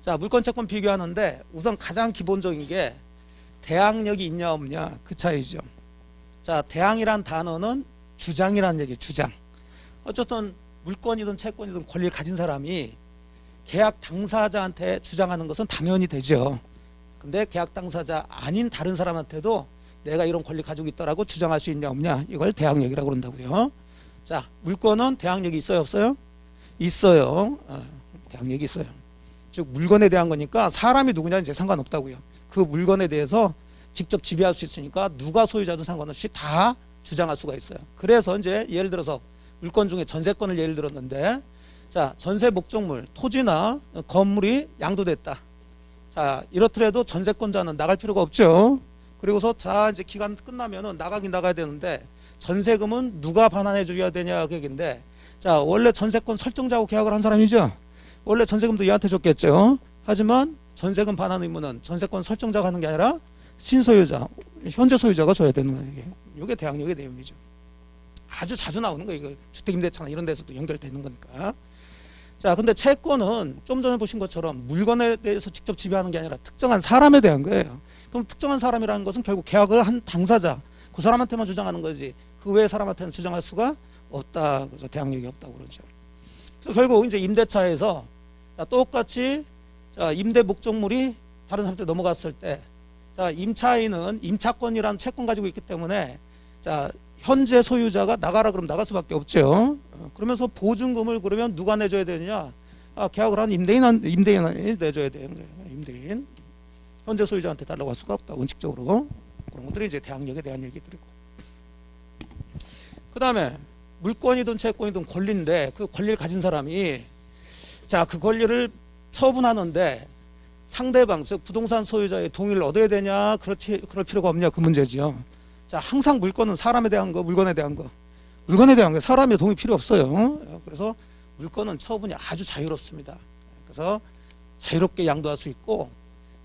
자, 물권 채권 비교하는데 우선 가장 기본적인 게 대항력이 있냐 없냐 그 차이죠. 자, 대항이란 단어는 주장이라는 얘기, 주장. 어쨌든 물권이든 채권이든 권리를 가진 사람이 계약 당사자한테 주장하는 것은 당연히 되죠. 근데 계약 당사자 아닌 다른 사람한테도 내가 이런 권리 가지고 있다라고 주장할 수 있냐 없냐 이걸 대항력이라고 그런다고요. 자, 물권은 대항력이 있어요, 없어요? 있어요. 어, 대항력이 있어요. 즉 물건에 대한 거니까 사람이 누구냐 이제 상관없다고요. 그 물건에 대해서 직접 지배할 수 있으니까 누가 소유자든 상관없이 다 주장할 수가 있어요. 그래서 이제 예를 들어서 물건 중에 전세권을 예를 들었는데 자 전세 목적물 토지나 건물이 양도됐다. 자 이렇더라도 전세권자는 나갈 필요가 없죠. 그리고서 자 이제 기간 끝나면은 나가긴 나가야 되는데 전세금은 누가 반환해 줘야 되냐 그 얘기인데 자 원래 전세권 설정자하고 계약을 한 사람이죠. 원래 전세금도 얘한테 줬겠죠. 하지만 전세금 반환 의무는 전세권 설정자가 하는 게 아니라 신소유자, 현재 소유자가 줘야 되는 거예요. 이게. 대항력의 내용이죠. 아주 자주 나오는 거예요. 이거 주택임대차나 이런 데서도 연결되는 거니까. 자, 근데 채권은 좀 전에 보신 것처럼 물건에 대해서 직접 지배하는 게 아니라 특정한 사람에 대한 거예요. 그럼 특정한 사람이라는 것은 결국 계약을 한 당사자, 그 사람한테만 주장하는 거지. 그 외의 사람한테는 주장할 수가 없다. 그래서 대항력이 없다고 그러죠. 그래서 결국 이제 임대차에서 자, 똑같이 자, 임대 목적물이 다른 사람한테 넘어갔을 때 자, 임차인은 임차권이라는 채권 가지고 있기 때문에 자, 현재 소유자가 나가라 그러면 나갈 수밖에 없죠. 어, 그러면서 보증금을 그러면 누가 내줘야 되느냐? 아, 계약을 한 임대인 임대인이 내줘야 되는 거예요. 임대인 현재 소유자한테 달라고 할 수가 없다. 원칙적으로 그런 것들이 이제 대항력에 대한 얘기들이고. 그 다음에 물권이든 채권이든 권리인데 그 권리를 가진 사람이 자 그 권리를 처분하는데 상대방 즉 부동산 소유자의 동의를 얻어야 되냐 그렇지 그럴 필요가 없냐 그 문제죠. 자 항상 물건은 사람에 대한 거 물건에 대한 거 물건에 대한 거 사람의 동의 필요 없어요. 그래서 물건은 처분이 아주 자유롭습니다. 그래서 자유롭게 양도할 수 있고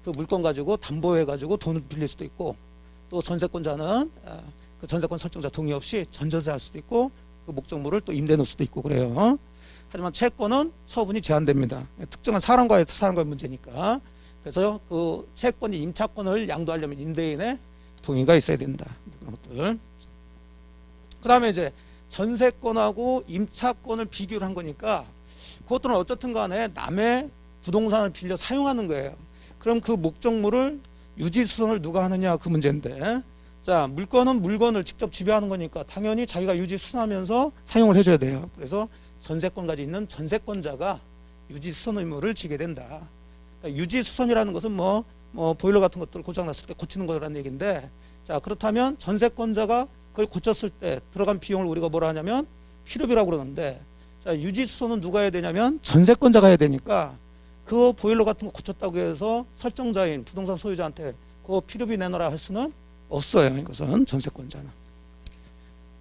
그 물건 가지고 담보해 가지고 돈을 빌릴 수도 있고 또 전세권자는 아, 그 전세권 설정자 동의 없이 전전세 할 수도 있고 그 목적물을 또 임대 놓을 수도 있고 그래요. 하지만 채권은 처분이 제한됩니다. 특정한 사람과의 사람과의 문제니까. 그래서 그 채권이 임차권을 양도하려면 임대인의 동의가 있어야 된다. 그런 것들. 그 다음에 이제 전세권하고 임차권을 비교를 한 거니까 그것들은 어쨌든 간에 남의 부동산을 빌려 사용하는 거예요. 그럼 그 목적물을 유지 수선을 누가 하느냐 그 문제인데 자 물건은 물건을 직접 지배하는 거니까 당연히 자기가 유지 수선하면서 사용을 해줘야 돼요. 그래서 전세권 가지고 있는 전세권자가 유지 수선 의무를 지게 된다. 그러니까 유지 수선이라는 것은 뭐, 뭐 보일러 같은 것들 고장 났을 때 고치는 거라는 얘기인데 자 그렇다면 전세권자가 그걸 고쳤을 때 들어간 비용을 우리가 뭐라 하냐면 필요비라고 그러는데 자 유지 수선은 누가 해야 되냐면 전세권자가 해야 되니까 그 보일러 같은 거 고쳤다고 해서 설정자인 부동산 소유자한테 그 필요비 내놓으라 할 수는 없어요. 이것은 전세권자는.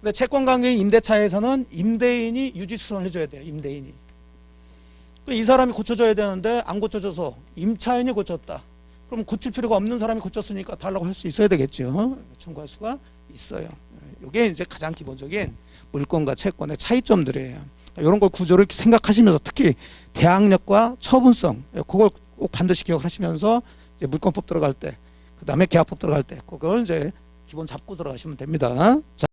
근데 채권 관계인 임대차에서는 임대인이 유지 수선을 해줘야 돼요. 임대인이. 또이 사람이 고쳐줘야 되는데 안 고쳐줘서 임차인이 고쳤다. 그럼 고칠 필요가 없는 사람이 고쳤으니까 달라고 할 수 있어야 되겠죠. 청구할 수가 있어요. 이게 이제 가장 기본적인 물권과 채권의 차이점들이에요. 이런 걸 구조를 생각하시면서 특히 대항력과 처분성 그걸 꼭 반드시 기억하시면서 이제 물권법 들어갈 때 그 다음에 계약법 들어갈 때 그걸 이제 기본 잡고 들어가시면 됩니다. 자.